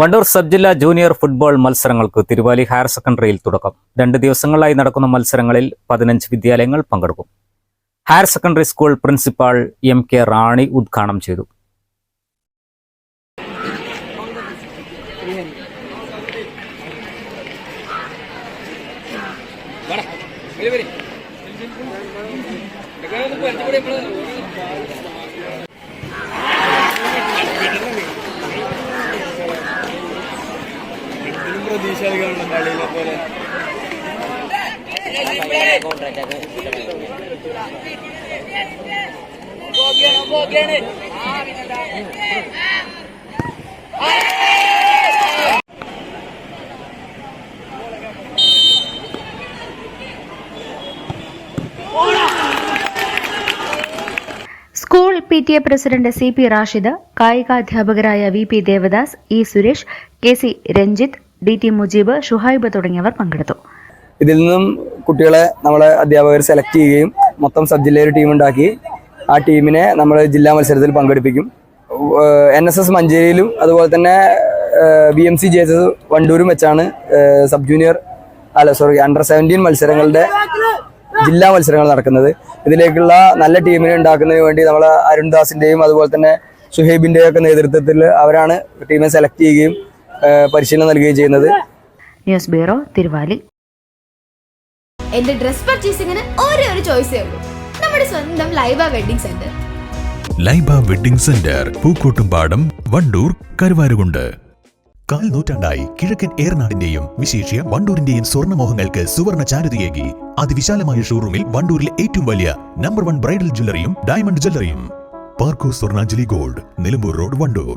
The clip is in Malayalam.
Wandoor sub ജില്ലാ ജൂനിയർ ഫുട്ബോൾ മത്സരങ്ങൾക്ക് തിരുവാലി ഹയർ സെക്കൻഡറിയിൽ തുടക്കം. രണ്ട് ദിവസങ്ങളായി നടക്കുന്ന മത്സരങ്ങളിൽ പതിനഞ്ച് വിദ്യാലയങ്ങൾ പങ്കെടുക്കും. Higher secondary school principal M K Rani ഉദ്ഘാടനം ചെയ്തു. പ്രതീക്ഷകളുണ്ട് കളിയിലെ പോലെ school P T A president C P Rashid കായികാധ്യാപകരായ V P Devadas E Suresh K C Ranjith D T Mujeeb Shuhaib തുടങ്ങിയവർ പങ്കെടുത്തു. ഇതിൽ നിന്നും കുട്ടികളെ നമ്മളെ അധ്യാപകർ സെലക്ട് ചെയ്യുകയും മൊത്തം സബ് ജില്ലയിൽ ടീം ഉണ്ടാക്കി ആ ടീമിനെ നമ്മൾ ജില്ലാ മത്സരത്തിൽ പങ്കെടുപ്പിക്കും. എൻ എസ് എസ് മഞ്ചേരിയിലും അതുപോലെ തന്നെ B M C J S S വണ്ടൂരും വെച്ചാണ് സബ് ജൂനിയർ അല്ല സോറി അണ്ടർ സെവന്റീൻ മത്സരങ്ങളുടെ ജില്ലാ മത്സരങ്ങൾ നടക്കുന്നത്. ഇതിലേക്കുള്ള നല്ല ടീമിനെ ഉണ്ടാക്കുന്നതിന് വേണ്ടി നമ്മൾ അരുൺദാസിന്റെയും അതുപോലെ തന്നെ സുഹേബിന്റെയും ഒക്കെ നേതൃത്വത്തിൽ അവരാണ് ടീമിനെ സെലക്ട് ചെയ്യുകയും പരിശീലനം നൽകുകയും ചെയ്യുന്നത്? News bureau Thiruvali. എന്റെ ഡ്രസ് പർച്ചേസിംഗിന് ഒരേ ഒരു ചോയ്സ് ഉള്ളൂ. നമ്മുടെ സ്വന്തം Laiba wedding centre Laiba wedding centre Pookkottumpadam Wandoor Karuvarakundu. കാൽ നൂറ്റാണ്ടായി കിഴക്കൻ ഏറനാടിന്റെയും വിശേഷ്യ വണ്ടൂരിന്റെയും സ്വർണമോഹങ്ങൾക്ക് സുവർണ ചാരുതയേകി. അതിവിശാലമായ ഷോറൂമിൽ വണ്ടൂരിലെ ഏറ്റവും വലിയ നമ്പർ വൺ ബ്രൈഡൽ ജ്വല്ലറിയും ഡയമണ്ട് ജ്വല്ലറിയും പാർക്കോ സ്വർണാഞ്ജലി ഗോൾഡ് നിലമ്പൂർ റോഡ് വണ്ടൂർ.